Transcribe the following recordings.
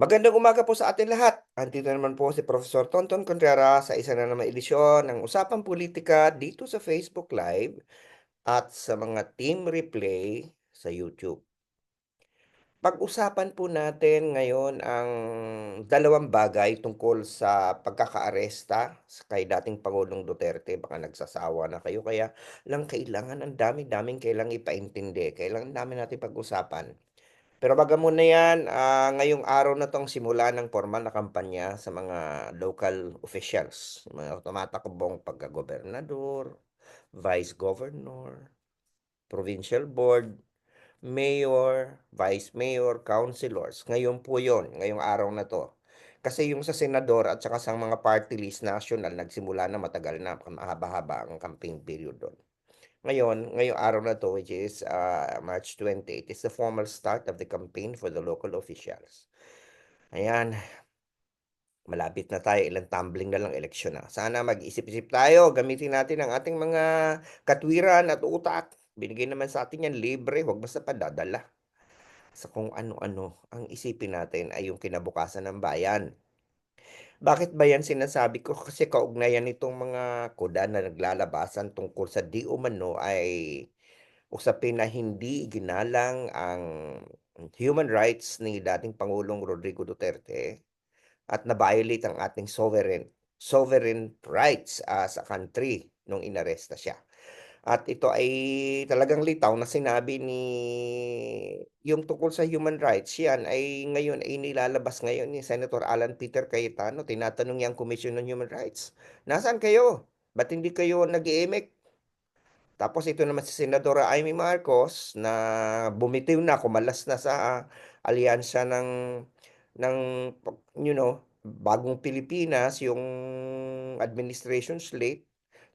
Magandang umaga po sa atin lahat. Andito naman po si Professor Tonton Contreras sa isa na namang edisyon ng Usapang Politika dito sa Facebook Live at sa mga team replay sa YouTube. Pag-usapan po natin ngayon ang dalawang bagay tungkol sa pagkakaaresta kay dating Pangulong Duterte. Baka nagsasawa na kayo kaya lang kailangan ang dami-daming kailangang ipaintindi. Kailangan namin natin pag-usapan. Pero bagamon na yan, ah, ngayong araw na 'tong simula ng pormal na kampanya sa mga local officials, mga tumatakbong pagka-gobernador, vice governor, provincial board, mayor, vice mayor, councilors. Ngayon po 'yon, ngayong araw na 'to. Kasi yung sa senador at saka sa mga party list national nagsimula na matagal na, mahaba-haba ang campaign period do'n. Ngayon, ngayong araw na 'to which is, ah, March 28 is the formal start of the campaign for the local officials. Ayan. Malapit na tayo, ilang tumbling na lang eleksyon na. Sana mag-isip-isip tayo, gamitin natin ang ating mga katwiran at utak. Binigay naman sa atin yan libre, huwag basta padadala. Sa kung ano-ano, ang isipin natin ay yung kinabukasan ng bayan. Bakit ba yan sinasabi ko? Kasi kaugnayan nitong mga kuda na naglalabasan tungkol sa di umano ay usapin na hindi iginalang ang human rights ni dating Pangulong Rodrigo Duterte at na-violate ang ating sovereign sovereign rights as a country nung inaresta siya. At ito ay talagang litaw na sinabi ni yung tungkol sa human rights, yan ay ngayon ay nilalabas ngayon ni Senator Alan Peter Cayetano. Tinatanong niya ang Commission on Human Rights, "Nasaan kayo? Ba't hindi kayo nag-iimik?" Tapos ito naman si Senadora Amy Marcos na bumitiw na, kumalas na sa alyansa ng ng you know, Bagong Pilipinas, yung administration slate.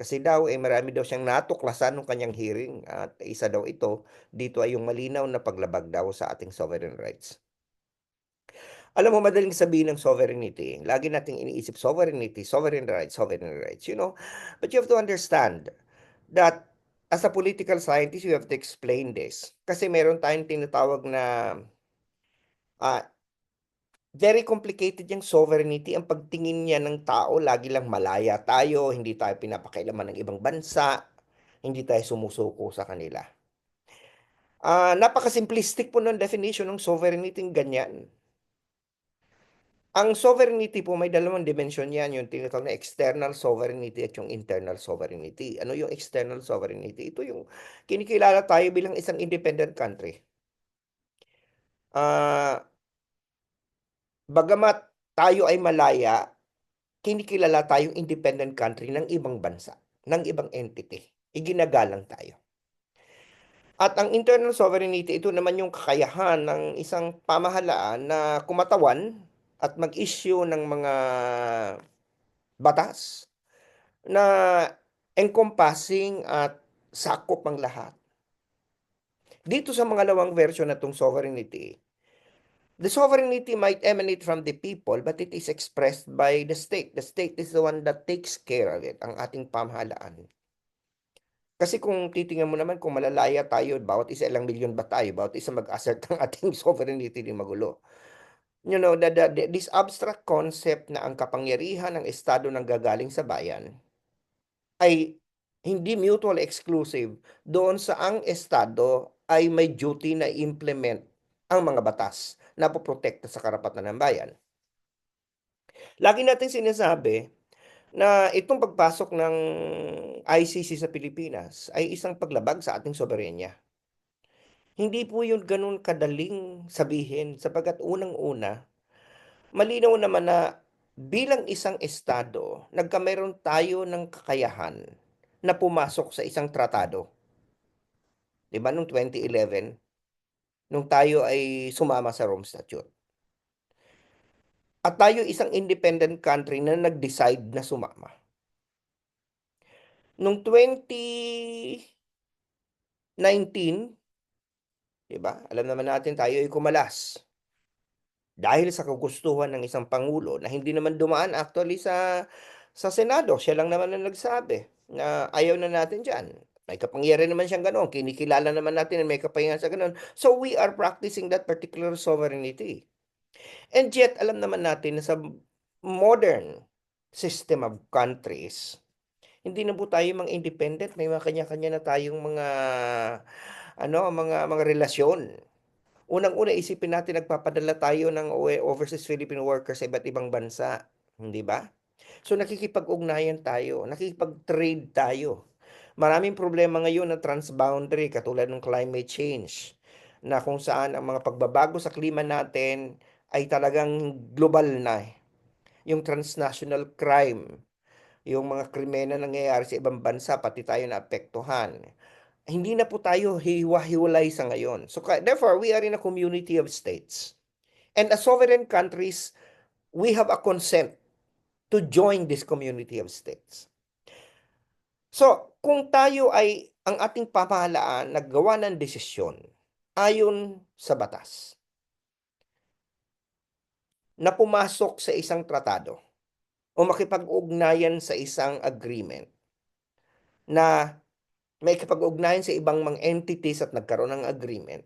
Kasi daw, eh, marami daw siyang natuklasan nung kanyang hearing at isa daw ito, dito ay yung malinaw na paglabag daw sa ating sovereign rights. Alam mo madaling sabihin ng sovereignty, lagi nating iniisip sovereignty, sovereign rights, sovereign rights, you know? But you have to understand that as a political scientist, you have to explain this. Kasi meron tayong tinatawag na ah, very complicated yung sovereignty. Ang pagtingin niya ng tao, lagi lang malaya tayo, hindi tayo pinapakailaman ng ibang bansa, hindi tayo sumusuko sa kanila. Ah, napaka-simplistic po ng definition ng sovereignty ganyan. Ang sovereignty po may dalawang dimensyon yan, yung tinatawag na external sovereignty at yung internal sovereignty. Ano yung external sovereignty? Ito yung kinikilala tayo bilang isang independent country. Ah, bagamat tayo ay malaya, kinikilala tayong independent country ng ibang bansa, ng ibang entity. Iginagalang tayo. At ang internal sovereignty, ito naman yung kakayahan ng isang pamahalaan na kumatawan at mag-issue ng mga batas na encompassing at sakop ang lahat. Dito sa mga lawang version na itong sovereignty, the sovereignty might emanate from the people but it is expressed by the state. The state is the one that takes care of it, ang ating pamahalaan. Kasi kung titingnan mo naman kung malalaya tayo, bawat isa ilang milyon ba tayo, bawat isa mag-assert ng ating sovereignty di magulo you know, the, the, this abstract concept na ang kapangyarihan ng Estado nang gagaling sa bayan ay hindi mutual exclusive doon sa ang Estado ay may duty na implement ang mga batas na poprotekta sa karapatan ng bayan. Lagi natin sinasabi na itong pagpasok ng ICC sa Pilipinas ay isang paglabag sa ating soberenya. Hindi po yun ganun kadaling sabihin sapagkat unang-una, malinaw naman na bilang isang estado, nagkameron tayo ng kakayahan na pumasok sa isang tratado. 'Di ba nung 2011, nung tayo ay sumama sa Rome Statute. At tayo isang independent country na nag-decide na sumama. Nung 2019, 'Di ba? Alam naman natin tayo ay kumalas. Dahil sa kagustuhan ng isang pangulo na hindi naman dumaan actually sa sa Senado, siya lang naman ang nagsabi na ayaw na natin diyan. May kapangyarihan naman siyang ganoon, kinikilala naman natin na may kapangyarihan sa ganoon. So we are practicing that particular sovereignty. And yet alam naman natin na sa modern system of countries, hindi na po tayo mga independent, may mga kanya-kanya na tayong mga ano, mga mga relasyon. Unang-una isipin natin nagpapadala tayo ng overseas Filipino workers sa iba't ibang bansa, hindi ba? So nakikipag-ugnayan tayo, nakikipag-trade tayo. Maraming problema ngayon na transboundary katulad ng climate change na kung saan ang mga pagbabago sa klima natin ay talagang global na. Yung transnational crime, yung mga krimen na nangyayari sa ibang bansa, pati tayo naapektuhan. Hindi na po tayo hiwa-hiwalay sa ngayon. So therefore, we are in a community of states. And as sovereign countries, we have a consent to join this community of states. So, kung tayo ay ang ating pamahalaan naggawa ng desisyon ayon sa batas na pumasok sa isang tratado o makipag-ugnayan sa isang agreement na may kapag-ugnayan sa ibang mga entities at nagkaroon ng agreement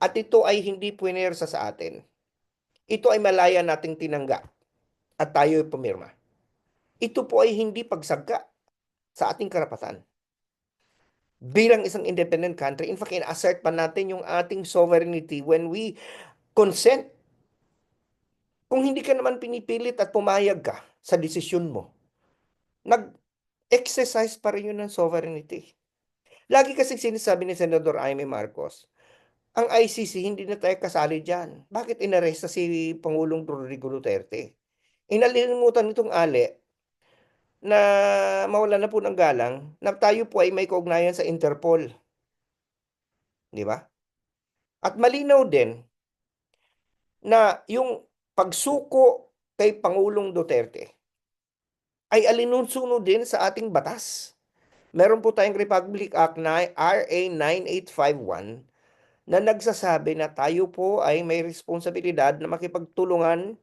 at ito ay hindi puwersa sa atin. Ito ay malaya nating tinanggap at tayo ay pumirma. Ito po ay hindi pagsagka sa ating karapatan. Bilang isang independent country, in fact, in-assert pa natin yung ating sovereignty when we consent. Kung hindi ka naman pinipilit at pumayag ka sa desisyon mo, nag-exercise pa rin yun ng sovereignty. Lagi kasi sinasabi ni Senador Jaime Marcos, ang ICC hindi na tayo kasali dyan. Bakit inaresta si Pangulong Rodrigo Duterte? Inalilimutan nitong ale na mawala na po ng galang na tayo po ay may kaugnayan sa Interpol. Di ba? At malinaw din na yung pagsuko kay Pangulong Duterte ay alinunsuno din sa ating batas. Meron po tayong Republic Act na RA 9851 na nagsasabi na tayo po ay may responsibilidad na makipagtulungan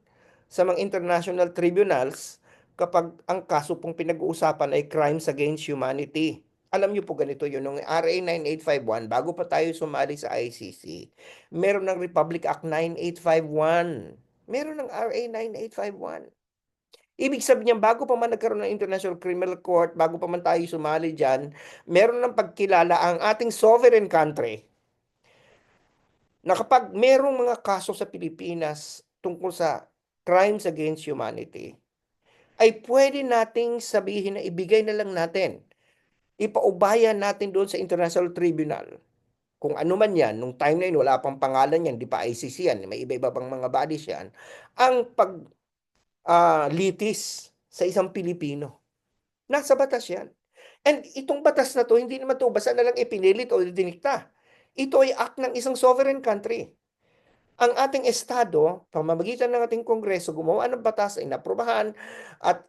sa mga international tribunals kapag ang kaso pong pinag-uusapan ay crimes against humanity. Alam niyo po ganito yun, nung RA 9851, bago pa tayo sumali sa ICC, meron ng Republic Act 9851. Meron ng RA 9851. Ibig sabihin niya, bago pa man nagkaroon ng International Criminal Court, bago pa man tayo sumali dyan, meron ng pagkilala ang ating sovereign country na kapag merong mga kaso sa Pilipinas tungkol sa crimes against humanity, ay pwede nating sabihin na ibigay na lang natin. Ipaubayan natin doon sa International Tribunal. Kung ano man yan, nung time na yun, wala pang pangalan yan, di pa ICC yan, may iba-iba pang mga bodies yan, ang pag uh, litis sa isang Pilipino. Nasa batas yan. And itong batas na to, hindi naman to basta na lang ipinilit o dinikta. Ito ay act ng isang sovereign country. Ang ating estado, pamamagitan ng ating kongreso, gumawa ng batas, ay naprobahan at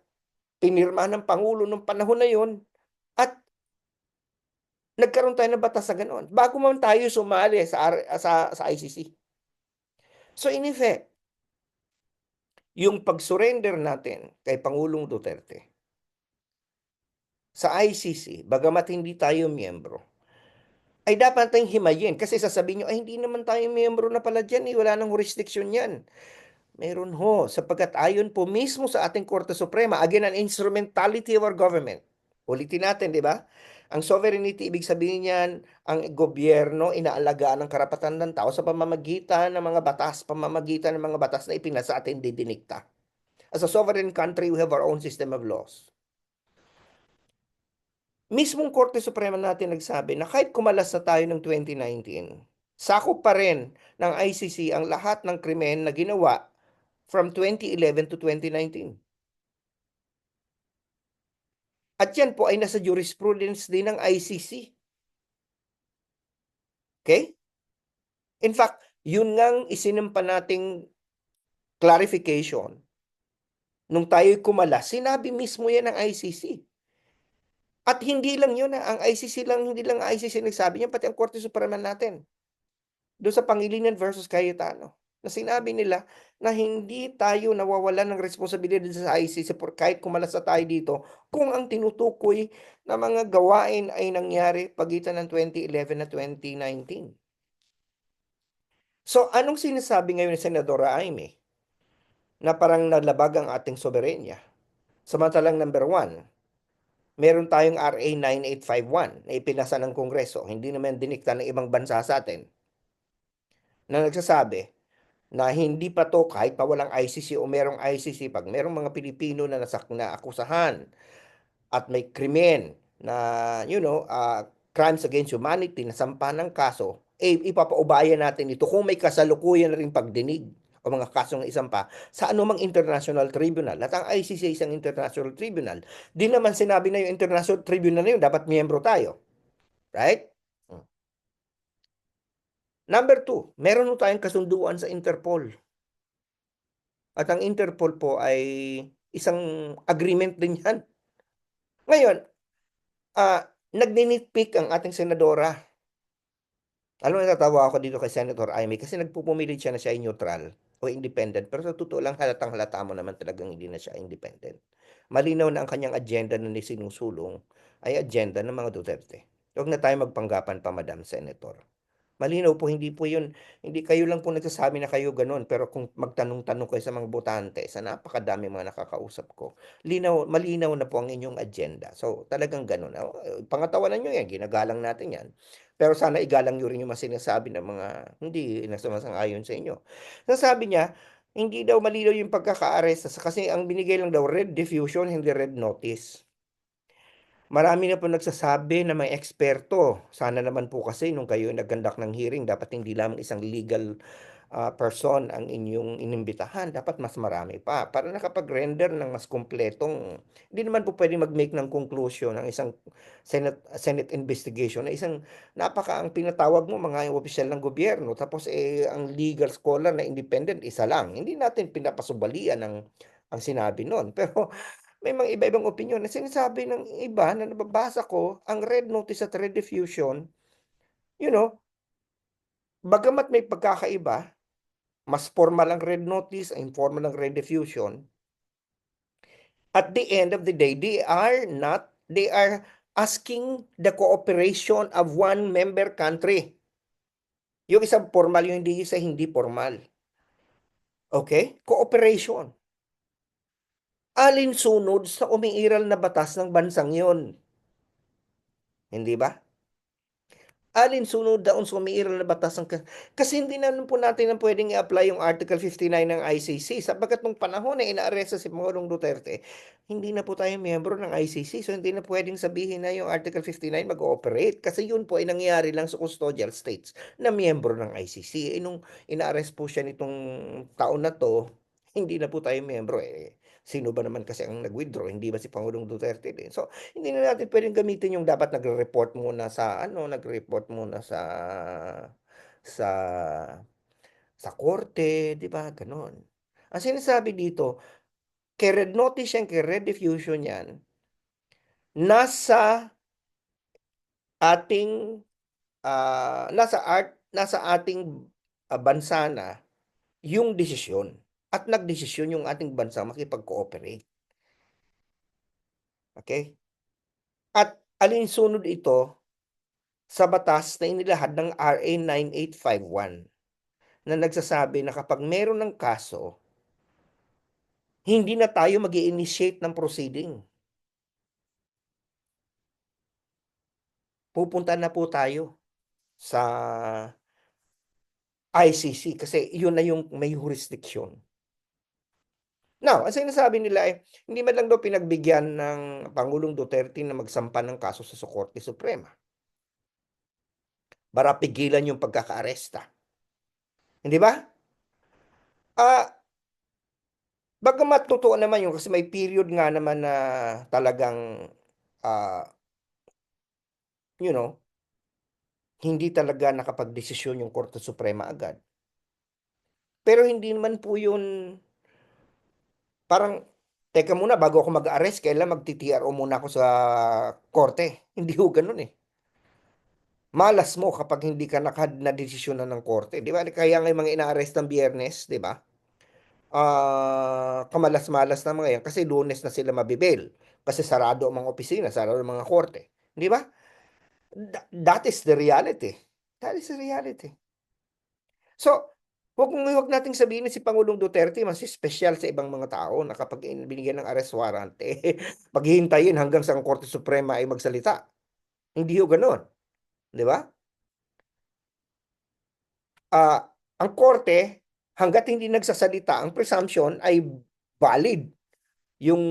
pinirma ng Pangulo nung panahon na yon at nagkaroon tayo ng batas sa ganoon. Bago man tayo sumali sa, sa, sa ICC. So in effect, yung pag-surrender natin kay Pangulong Duterte sa ICC, bagamat hindi tayo miyembro, ay dapat tayong himayin. Kasi sasabihin nyo, ay hindi naman tayo miyembro na pala dyan, eh. wala nang jurisdiction yan. Meron ho, sapagkat ayon po mismo sa ating Korte Suprema, again, an instrumentality of our government. Ulitin natin, di ba? Ang sovereignty, ibig sabihin niyan, ang gobyerno inaalagaan ng karapatan ng tao sa pamamagitan ng mga batas, pamamagitan ng mga batas na ipinasa atin didinikta. As a sovereign country, we have our own system of laws mismong Korte Suprema natin nagsabi na kahit kumalas na tayo ng 2019, sakop pa rin ng ICC ang lahat ng krimen na ginawa from 2011 to 2019. At yan po ay nasa jurisprudence din ng ICC. Okay? In fact, yun ngang isinampa nating clarification. Nung tayo'y kumalas, sinabi mismo yan ng ICC. At hindi lang yun, ah, ang ICC lang, hindi lang ICC nagsabi niya, pati ang Korte Suprema natin. Doon sa Pangilinan versus Cayetano, na sinabi nila na hindi tayo nawawalan ng responsibilidad sa ICC por kahit kumalas na tayo dito kung ang tinutukoy na mga gawain ay nangyari pagitan ng 2011 at 2019. So, anong sinasabi ngayon ni Senadora Aimee? na parang nalabag ang ating soberenya. Samantalang number one, meron tayong RA 9851 na ipinasa ng Kongreso, hindi naman dinikta ng ibang bansa sa atin, na nagsasabi na hindi pa to kahit pa walang ICC o merong ICC, pag merong mga Pilipino na nasak na akusahan at may krimen na, you know, uh, crimes against humanity na sampa ng kaso, eh, ipapaubaya natin ito kung may kasalukuyan na rin pagdinig o mga kasong isampa sa anumang international tribunal. At ang ICC ay isang international tribunal. Di naman sinabi na yung international tribunal na yun, dapat miyembro tayo. Right? Hmm. Number two, meron tayong kasunduan sa Interpol. At ang Interpol po ay isang agreement din yan. Ngayon, uh, nagninitpick ang ating senadora alam mo natatawa ako dito kay Senator Amy kasi nagpupumilit siya na siya ay neutral o independent pero sa totoo lang halatang halata mo naman talagang hindi na siya independent. Malinaw na ang kanyang agenda na sinusulong ay agenda ng mga Duterte. Huwag na tayo magpanggapan pa Madam Senator. Malinaw po, hindi po yun, hindi kayo lang po nagsasabi na kayo ganun, pero kung magtanong-tanong kayo sa mga botante, sa napakadami mga nakakausap ko, linaw, malinaw na po ang inyong agenda. So, talagang ganun. Pangatawanan nyo yan, ginagalang natin yan. Pero sana igalang nyo rin yung mga sinasabi ng mga hindi nasamasang-ayon sa inyo. Nasabi niya, hindi daw malinaw yung pagkaka-arrest kasi ang binigay lang daw red diffusion, hindi red notice. Marami na po nagsasabi na may eksperto. Sana naman po kasi nung kayo naggandak ng hearing, dapat hindi lamang isang legal uh, person ang inyong inimbitahan. Dapat mas marami pa para nakapag-render ng mas kumpletong, hindi naman po pwede mag-make ng conclusion ng isang Senate, Senate investigation na isang napaka ang pinatawag mo mga opisyal ng gobyerno tapos eh, ang legal scholar na independent isa lang. Hindi natin pinapasubalian ang ang sinabi noon. Pero may mga iba-ibang opinyon na sinasabi ng iba na nababasa ko, ang red notice at red diffusion, you know, bagamat may pagkakaiba, mas formal ang red notice, informal ang red diffusion, at the end of the day, they are not, they are asking the cooperation of one member country. Yung isang formal, yung hindi isa hindi formal. Okay? Cooperation alinsunod sa umiiral na batas ng bansang yon. Hindi ba? alinsunod daon sa umiiral na batas ng kasi hindi na po natin na pwedeng i-apply yung Article 59 ng ICC sapagkat nung panahon na inaaresto si Pangulong Duterte, hindi na po tayo miyembro ng ICC so hindi na pwedeng sabihin na yung Article 59 mag-ooperate kasi yun po ay nangyayari lang sa custodial states na miyembro ng ICC. E nung inaaresto po siya nitong taon na to, hindi na po tayo miyembro eh Sino ba naman kasi ang nag-withdraw, hindi ba si Pangulong Duterte din? So, hindi na natin pwedeng gamitin yung dapat nagre-report muna sa ano, nagre-report muna sa sa sa korte, 'di ba? Ganon. Ang sinasabi dito, kay red notice yan, kay red diffusion yan, nasa ating uh, nasa art nasa ating uh, bansa na yung desisyon. At nagdesisyon yung ating bansa makipag-cooperate. Okay? At alinsunod ito sa batas na inilahad ng RA 9851 na nagsasabi na kapag meron ng kaso, hindi na tayo mag initiate ng proceeding. Pupunta na po tayo sa ICC kasi yun na yung may jurisdiction. Now, ang sinasabi nila ay hindi man lang daw pinagbigyan ng Pangulong Duterte na magsampa ng kaso sa Korte Suprema para pigilan yung pagkakaaresta. Hindi ba? Ah, bagamat totoo naman yung kasi may period nga naman na talagang uh, you know, hindi talaga nakapagdesisyon yung Korte Suprema agad. Pero hindi naman po yun parang, teka muna, bago ako mag-arrest, kailan magti-TRO muna ako sa korte. Hindi ho ganun eh. Malas mo kapag hindi ka nakad na desisyon na ng korte. Di ba? Kaya nga yung mga ina-arrest ng biyernes, di ba? Uh, kamalas-malas na mga yan kasi lunes na sila mabibil. Kasi sarado ang mga opisina, sarado ang mga korte. Di ba? Th- that is the reality. That is the reality. So, Huwag huwag nating sabihin si Pangulong Duterte mas espesyal sa ibang mga tao na kapag in binigyan ng arrest warrant, eh, paghihintayin hanggang sa ang Korte Suprema ay magsalita. Hindi ho gano'n, 'di ba? Ah, ang korte hangga't hindi nagsasalita ang presumption ay valid yung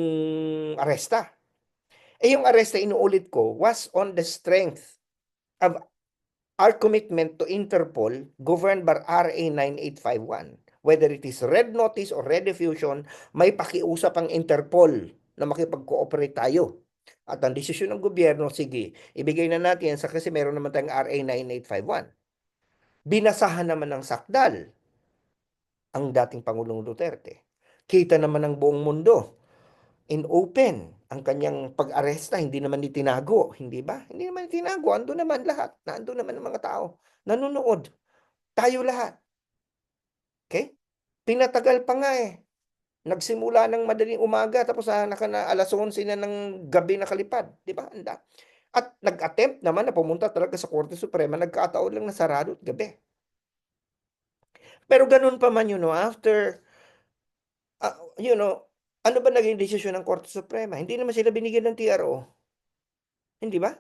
aresta. Eh, yung aresta inuulit ko was on the strength of our commitment to Interpol governed by RA 9851. Whether it is red notice or red diffusion, may pakiusap ang Interpol na makipag-cooperate tayo. At ang desisyon ng gobyerno, sige, ibigay na natin sa kasi meron naman tayong RA 9851. Binasahan naman ng sakdal ang dating Pangulong Duterte. Kita naman ng buong mundo in open ang kanyang pag-aresta, hindi naman itinago, hindi ba? Hindi naman itinago, ando naman lahat, nando naman ang mga tao, nanonood, tayo lahat. Okay? Pinatagal pa nga eh. Nagsimula ng madaling umaga tapos ah, naka na alas 11 na ng gabi nakalipad, di ba? Anda. At nag-attempt naman na pumunta talaga sa Korte Suprema, nagkataon lang na sarado at gabi. Pero ganun pa man yun, no, after, ah, you know, ano ba naging desisyon ng Korte Suprema? Hindi naman sila binigyan ng TRO. Hindi ba?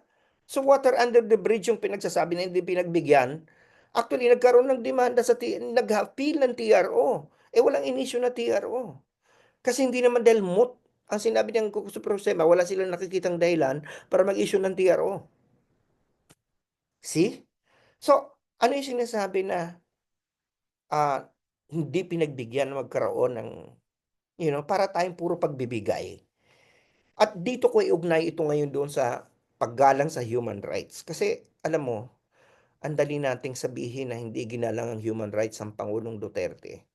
So water under the bridge yung pinagsasabi na hindi pinagbigyan. Actually, nagkaroon ng demanda sa nag-appeal ng TRO. Eh walang inisyu na TRO. Kasi hindi naman dahil moot ang sinabi ng Suprema, wala silang nakikitang dahilan para mag-issue ng TRO. See? So, ano yung sinasabi na ah, hindi pinagbigyan na magkaroon ng, you know, para tayong puro pagbibigay. At dito ko iugnay ito ngayon doon sa paggalang sa human rights. Kasi, alam mo, ang dali nating sabihin na hindi ginalang ang human rights ang Pangulong Duterte.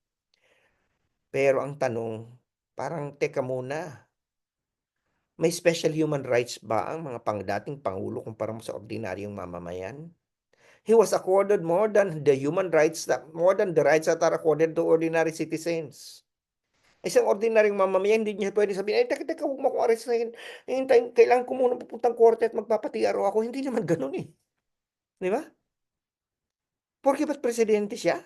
Pero ang tanong, parang teka muna, may special human rights ba ang mga pangdating Pangulo kumpara mo sa ordinaryong mamamayan? He was accorded more than the human rights, that, more than the rights that are accorded to ordinary citizens. Isang ordinaryong mamamayan, hindi niya pwede sabihin, ay, teka, teka, huwag mo akong arrestahin. Hintayin, kailangan ko muna pupuntang korte at magpapatiyaro ako. Hindi naman ganun eh. Di ba? Porque ba't presidente siya?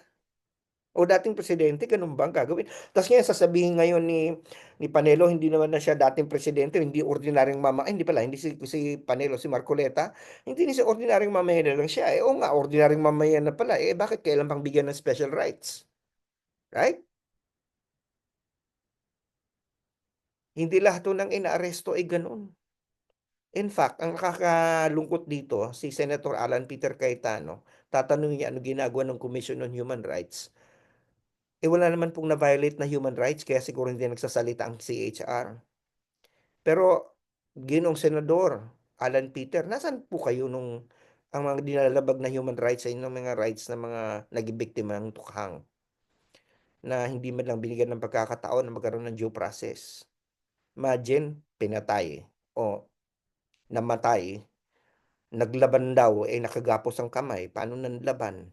O dating presidente, ganun ba ang gagawin? Tapos ngayon, sasabihin ngayon ni, ni Panelo, hindi naman na siya dating presidente, hindi ordinaryong mama, ay, hindi pala, hindi si, si Panelo, si Marcoleta, hindi ni siya ordinaryong mamayan na lang siya. Eh, oo nga, ordinaryong mamayan na pala. Eh, bakit kailan pang bigyan ng special rights? Right? Hindi lahat to ng inaaresto ay ganun. In fact, ang nakakalungkot dito, si Senator Alan Peter Cayetano, tatanungin niya ano ginagawa ng Commission on Human Rights. Eh wala naman pong na-violate na human rights, kaya siguro hindi nagsasalita ang CHR. Pero, ginong senador, Alan Peter, nasan po kayo nung ang mga nilalabag na human rights ay ng mga rights ng mga nagibiktima ng tukhang na hindi man lang binigyan ng pagkakataon na magkaroon ng due process. Imagine, pinatay o namatay, naglaban daw, eh nakagapos ang kamay. Paano nanlaban?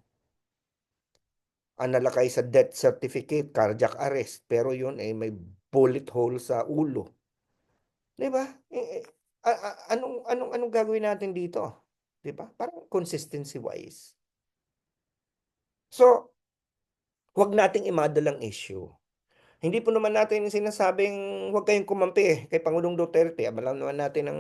Ang nalakay sa death certificate, cardiac arrest, pero yun eh may bullet hole sa ulo. 'Di ba? Eh, eh, anong anong anong gagawin natin dito? 'Di ba? Parang consistency wise. So, huwag nating imadalang issue. Hindi po naman natin sinasabing huwag kayong kumampi eh, kay Pangulong Duterte. Alam naman natin ang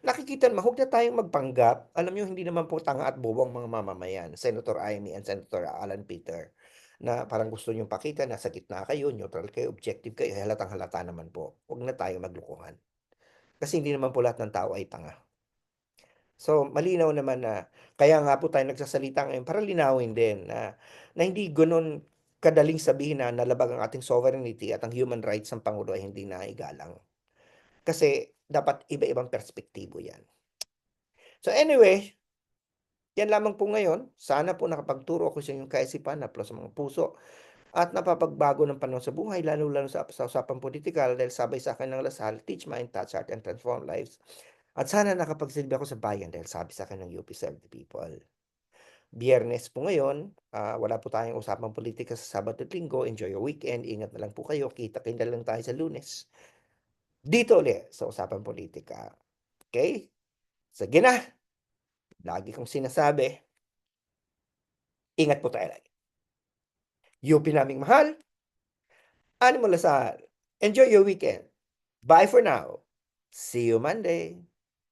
nakikita naman, huwag na tayong magpanggap. Alam niyo, hindi naman po tanga at bobo ang mga mamamayan. Senator Amy and Senator Alan Peter na parang gusto niyong pakita na sa gitna kayo, neutral kayo, objective kayo, halatang halata naman po. Huwag na tayong maglukuhan. Kasi hindi naman po lahat ng tao ay tanga. So, malinaw naman na, kaya nga po tayo nagsasalita ngayon para linawin din na, na hindi ganun kadaling sabihin na nalabag ang ating sovereignty at ang human rights ng Pangulo ay hindi naigalang. Kasi dapat iba-ibang perspektibo yan. So anyway, yan lamang po ngayon. Sana po nakapagturo ako sa inyong kaisipan na plus sa mga puso at napapagbago ng panahon sa buhay, lalo-lalo sa, sa usapang politikal dahil sabay sa akin ng lasal, teach mind, touch heart, and transform lives. At sana nakapagsilbi ako sa bayan dahil sabi sa akin ng UP Serve the People. Biyernes po ngayon, ah, wala po tayong usapang politika sa Sabado at Linggo. Enjoy your weekend. Ingat na lang po kayo. Kita-kita lang tayo sa Lunes. Dito ulit sa usapang politika. Okay? Sige na. Lagi kong sinasabi, ingat po tayo lagi. UP naming mahal. Ani mo Lasal. Enjoy your weekend. Bye for now. See you Monday.